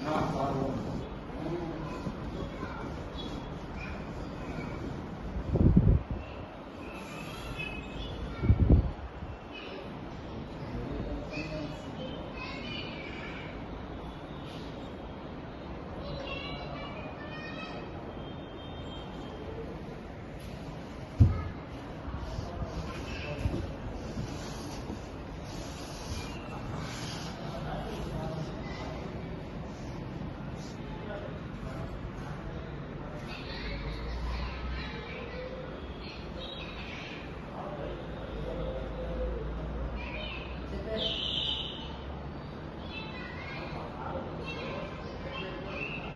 Not far away.